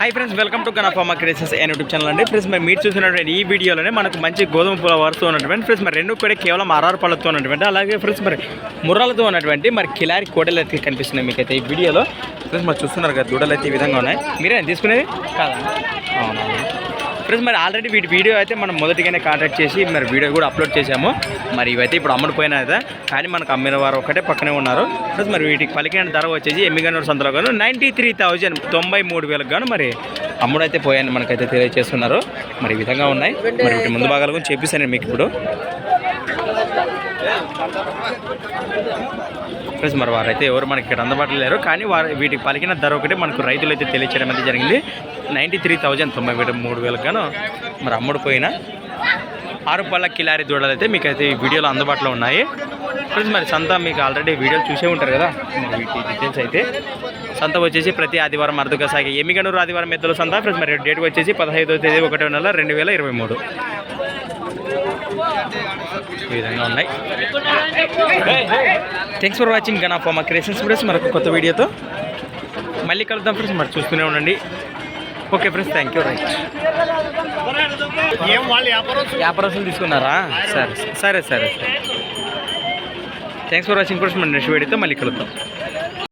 High friends welcome to గనఫామా క్రేసెస్ and YouTube channel అండి. ఫ్రెండ్స్ మరి మీరు చూసినటువంటి ఈ వీడియోలోనే మనకు మంచి గోధుమ పూల వరుస ఉన్నటువంటి ఫ్రెండ్స్ మరి రెండు కూడా కేవలం ఆర్ఆర్ పళ్ళతో ఉన్నటువంటి అలాగే ఫ్రెండ్స్ మరి ముర్రాలతో ఉన్నటువంటి మరి కిలారి కోడలు అయితే కనిపిస్తున్నాయి మీకైతే ఈ వీడియోలో. ఫ్రెండ్స్ మరి చూస్తున్నారు కదా దూడలు అయితే ఈ విధంగా ఉన్నాయి. మీరే తీసుకునేది? కాదా? అవునా? ఫ్రెండ్స్ మరి ఆల్రెడీ వీటి వీడియో అయితే మనం మొదటిగానే కాంటాక్ట్ చేసి మరి వీడియో కూడా అప్లోడ్ చేశాము. మరి ఇవైతే ఇప్పుడు అమ్ముడుపోయినా కదా కానీ మనకు అమ్మిన వారు ఒకటే పక్కనే ఉన్నారు. ఫ్రెండ్స్ మరి వీటికి పలికిన ధర వచ్చేసి ఎమ్మిగనూరు సంతలో గాను నైంటీ త్రీ థౌజండ్ తొంభై మూడు వేలకు గాను మరి అమ్ముడైతే పోయాయని మనకైతే తెలియజేస్తున్నారు. మరి ఈ విధంగా ఉన్నాయి. మరి వీటి ముందు భాగాలు కూడా చెప్పిస్తాను మీకు ఇప్పుడు. ఫ్రెండ్స్ మరి వారైతే ఎవరు మనకి ఇక్కడ అందుబాటులో లేరు. కానీ వారు వీటికి పలికిన ధర ఒకటి మనకు రైతులు అయితే తెలియచేయడం అయితే జరిగింది. నైంటీ త్రీ థౌజండ్ తొంభై వేల మూడు వేలకు గాను మరి అమ్ముడుపోయిన ఆరు పళ్ళ కిలారి దూడలు అయితే మీకు అయితే ఈ వీడియోలో అందుబాటులో ఉన్నాయి. ఫ్రెండ్స్ మరి సంత మీకు ఆల్రెడీ వీడియోలు చూసే ఉంటారు కదా. వీటి డీటెయిల్స్ అయితే సంత వచ్చేసి ప్రతి ఆదివారం అర్థగా సాగే. ఎమ్మిగనూరు ఆదివారం మెత్తలు సంత. ఫ్రెండ్స్ మరి డేట్ వచ్చేసి పదహైదో తేదీ ఒకటో నెల రెండు వేల ఇరవై మూడు. ఈ విధంగా ఉన్నాయి. థ్యాంక్స్ ఫర్ వాచింగ్ గనా ఫర్ మా క్రియేషన్స్ ఫ్రెండ్స్ మరొక కొత్త వీడియోతో మళ్ళీ కలుద్దాం ఫ్రెండ్స్ మరి చూస్తూనే ఉండండి. Okay friends thank you right వ్యాపారస్తులు తీసుకున్నారా? సరే సరే సరే. సరే థ్యాంక్స్ ఫర్ వాచింగ్ ఫ్రెండ్స్ మన నెక్స్ట్ వీడియోతో మళ్ళీ కలుద్దాం.